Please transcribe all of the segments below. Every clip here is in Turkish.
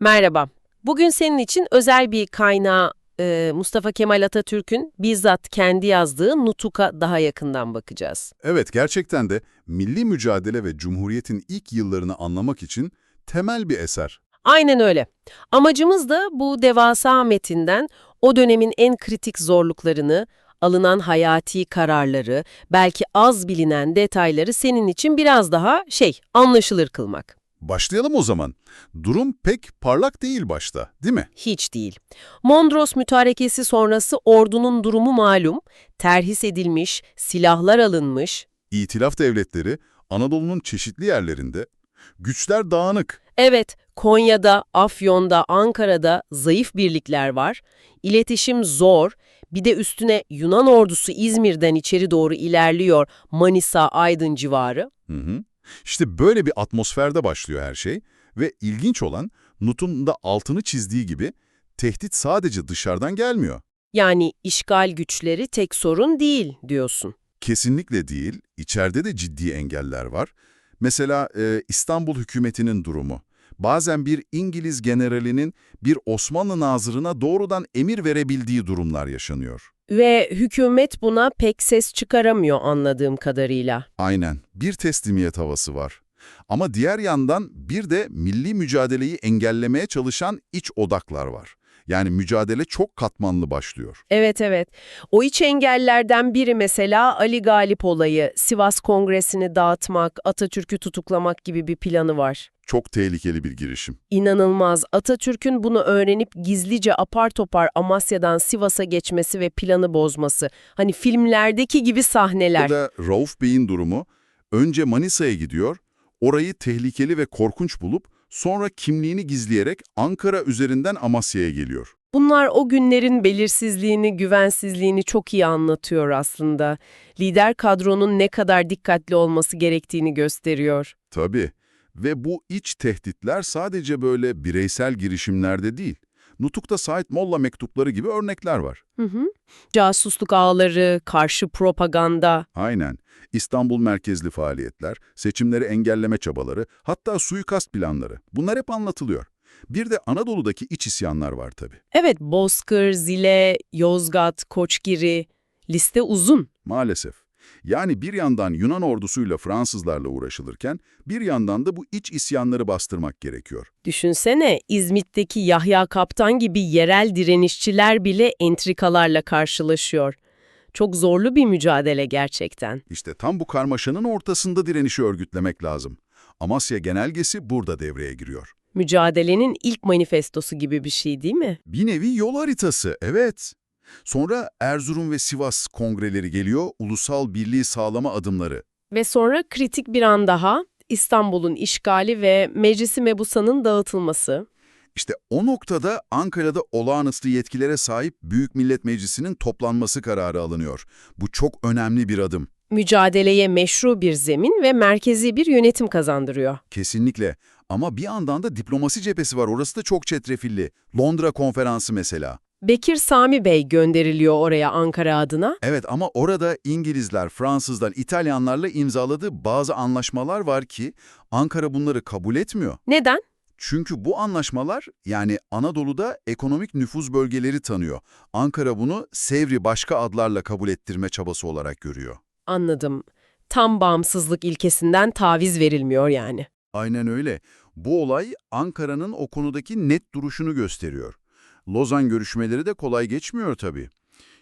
Merhaba. Bugün senin için özel bir kaynağı e, Mustafa Kemal Atatürk'ün bizzat kendi yazdığı Nutuk'a daha yakından bakacağız. Evet, gerçekten de milli mücadele ve Cumhuriyet'in ilk yıllarını anlamak için temel bir eser. Aynen öyle. Amacımız da bu devasa metinden o dönemin en kritik zorluklarını, alınan hayati kararları, belki az bilinen detayları senin için biraz daha şey, anlaşılır kılmak. Başlayalım o zaman. Durum pek parlak değil başta, değil mi? Hiç değil. Mondros mütarekesi sonrası ordunun durumu malum, terhis edilmiş, silahlar alınmış. İtilaf devletleri Anadolu'nun çeşitli yerlerinde, güçler dağınık. Evet, Konya'da, Afyon'da, Ankara'da zayıf birlikler var. İletişim zor. Bir de üstüne Yunan ordusu İzmir'den içeri doğru ilerliyor Manisa, Aydın civarı. Hı hı. İşte böyle bir atmosferde başlıyor her şey ve ilginç olan Nut'un da altını çizdiği gibi tehdit sadece dışarıdan gelmiyor. Yani işgal güçleri tek sorun değil diyorsun. Kesinlikle değil, içeride de ciddi engeller var. Mesela e, İstanbul hükümetinin durumu. Bazen bir İngiliz generalinin bir Osmanlı nazırına doğrudan emir verebildiği durumlar yaşanıyor. Ve hükümet buna pek ses çıkaramıyor anladığım kadarıyla. Aynen, bir teslimiyet havası var. Ama diğer yandan bir de milli mücadeleyi engellemeye çalışan iç odaklar var. Yani mücadele çok katmanlı başlıyor. Evet evet. O iç engellerden biri mesela Ali Galip olayı, Sivas Kongresi'ni dağıtmak, Atatürk'ü tutuklamak gibi bir planı var. Çok tehlikeli bir girişim. İnanılmaz. Atatürk'ün bunu öğrenip gizlice apar topar Amasya'dan Sivas'a geçmesi ve planı bozması. Hani filmlerdeki gibi sahneler. Burada Rauf Bey'in durumu önce Manisa'ya gidiyor, orayı tehlikeli ve korkunç bulup sonra kimliğini gizleyerek Ankara üzerinden Amasya'ya geliyor. Bunlar o günlerin belirsizliğini, güvensizliğini çok iyi anlatıyor aslında. Lider kadronun ne kadar dikkatli olması gerektiğini gösteriyor. Tabii. Ve bu iç tehditler sadece böyle bireysel girişimlerde değil. Nutuk'ta Said Molla mektupları gibi örnekler var. Hı hı. Casusluk ağları, karşı propaganda. Aynen. İstanbul merkezli faaliyetler, seçimleri engelleme çabaları, hatta suikast planları. Bunlar hep anlatılıyor. Bir de Anadolu'daki iç isyanlar var tabii. Evet, Bozkır, Zile, Yozgat, Koçgiri. Liste uzun. Maalesef. Yani bir yandan Yunan ordusuyla Fransızlarla uğraşılırken bir yandan da bu iç isyanları bastırmak gerekiyor. Düşünsene İzmit'teki Yahya Kaptan gibi yerel direnişçiler bile entrikalarla karşılaşıyor. Çok zorlu bir mücadele gerçekten. İşte tam bu karmaşanın ortasında direnişi örgütlemek lazım. Amasya Genelgesi burada devreye giriyor. Mücadelenin ilk manifestosu gibi bir şey değil mi? Bir nevi yol haritası, evet. Sonra Erzurum ve Sivas kongreleri geliyor, ulusal birliği sağlama adımları. Ve sonra kritik bir an daha İstanbul'un işgali ve Meclisi Mebusa'nın dağıtılması. İşte o noktada Ankara'da olağanüstü yetkilere sahip Büyük Millet Meclisi'nin toplanması kararı alınıyor. Bu çok önemli bir adım. Mücadeleye meşru bir zemin ve merkezi bir yönetim kazandırıyor. Kesinlikle. Ama bir yandan da diplomasi cephesi var. Orası da çok çetrefilli. Londra konferansı mesela. Bekir Sami Bey gönderiliyor oraya Ankara adına. Evet ama orada İngilizler, Fransızlar, İtalyanlarla imzaladığı bazı anlaşmalar var ki Ankara bunları kabul etmiyor. Neden? Çünkü bu anlaşmalar yani Anadolu'da ekonomik nüfuz bölgeleri tanıyor. Ankara bunu Sevri başka adlarla kabul ettirme çabası olarak görüyor. Anladım. Tam bağımsızlık ilkesinden taviz verilmiyor yani. Aynen öyle. Bu olay Ankara'nın o konudaki net duruşunu gösteriyor. Lozan görüşmeleri de kolay geçmiyor tabii.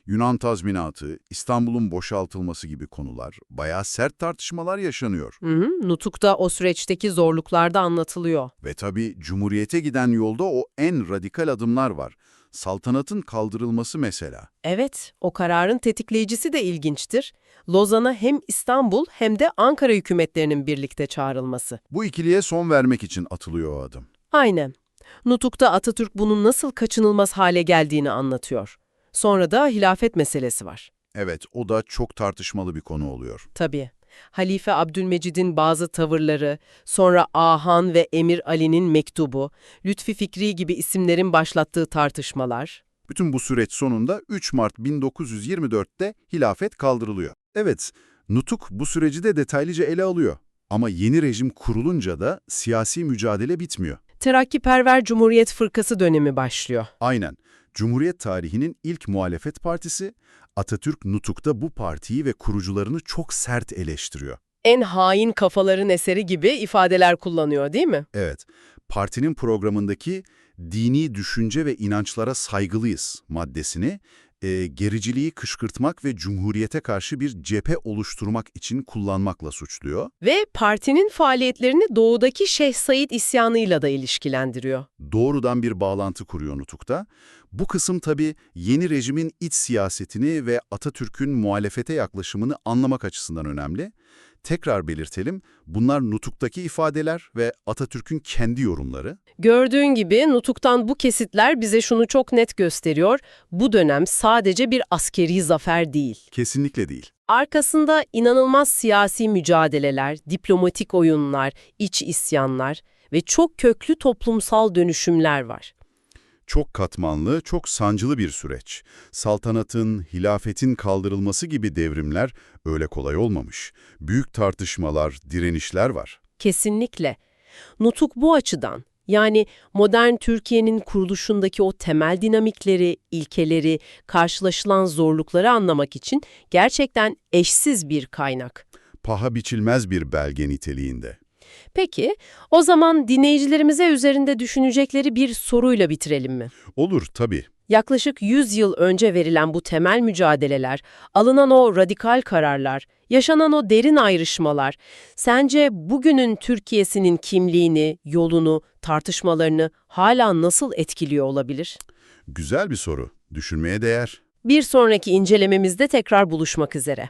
Yunan tazminatı, İstanbul'un boşaltılması gibi konular, bayağı sert tartışmalar yaşanıyor. Hı hı, Nutuk'ta o süreçteki zorluklar da anlatılıyor. Ve tabii Cumhuriyete giden yolda o en radikal adımlar var. Saltanatın kaldırılması mesela. Evet, o kararın tetikleyicisi de ilginçtir. Lozan'a hem İstanbul hem de Ankara hükümetlerinin birlikte çağrılması. Bu ikiliye son vermek için atılıyor o adım. Aynen. Nutuk'ta Atatürk bunun nasıl kaçınılmaz hale geldiğini anlatıyor. Sonra da hilafet meselesi var. Evet, o da çok tartışmalı bir konu oluyor. Tabii. Halife Abdülmecid'in bazı tavırları, sonra Ahan ve Emir Ali'nin mektubu, Lütfi Fikri gibi isimlerin başlattığı tartışmalar. Bütün bu süreç sonunda 3 Mart 1924'te hilafet kaldırılıyor. Evet, Nutuk bu süreci de detaylıca ele alıyor. Ama yeni rejim kurulunca da siyasi mücadele bitmiyor. Terakkiperver Cumhuriyet Fırkası dönemi başlıyor. Aynen. Cumhuriyet tarihinin ilk muhalefet partisi, Atatürk Nutuk'ta bu partiyi ve kurucularını çok sert eleştiriyor. En hain kafaların eseri gibi ifadeler kullanıyor değil mi? Evet, partinin programındaki dini düşünce ve inançlara saygılıyız maddesini e, gericiliği kışkırtmak ve cumhuriyete karşı bir cephe oluşturmak için kullanmakla suçluyor. Ve partinin faaliyetlerini doğudaki Şeyh Said isyanıyla da ilişkilendiriyor. Doğrudan bir bağlantı kuruyor Nutuk'ta. Bu kısım tabii yeni rejimin iç siyasetini ve Atatürk'ün muhalefete yaklaşımını anlamak açısından önemli. Tekrar belirtelim, bunlar Nutuk'taki ifadeler ve Atatürk'ün kendi yorumları. Gördüğün gibi Nutuk'tan bu kesitler bize şunu çok net gösteriyor. Bu dönem sadece bir askeri zafer değil. Kesinlikle değil. Arkasında inanılmaz siyasi mücadeleler, diplomatik oyunlar, iç isyanlar ve çok köklü toplumsal dönüşümler var. Çok katmanlı, çok sancılı bir süreç. Saltanatın, hilafetin kaldırılması gibi devrimler öyle kolay olmamış. Büyük tartışmalar, direnişler var. Kesinlikle. Nutuk bu açıdan, yani modern Türkiye'nin kuruluşundaki o temel dinamikleri, ilkeleri, karşılaşılan zorlukları anlamak için gerçekten eşsiz bir kaynak. Paha biçilmez bir belge niteliğinde. Peki, o zaman dinleyicilerimize üzerinde düşünecekleri bir soruyla bitirelim mi? Olur tabii. Yaklaşık 100 yıl önce verilen bu temel mücadeleler, alınan o radikal kararlar, yaşanan o derin ayrışmalar, sence bugünün Türkiye'sinin kimliğini, yolunu, tartışmalarını hala nasıl etkiliyor olabilir? Güzel bir soru. Düşünmeye değer. Bir sonraki incelememizde tekrar buluşmak üzere.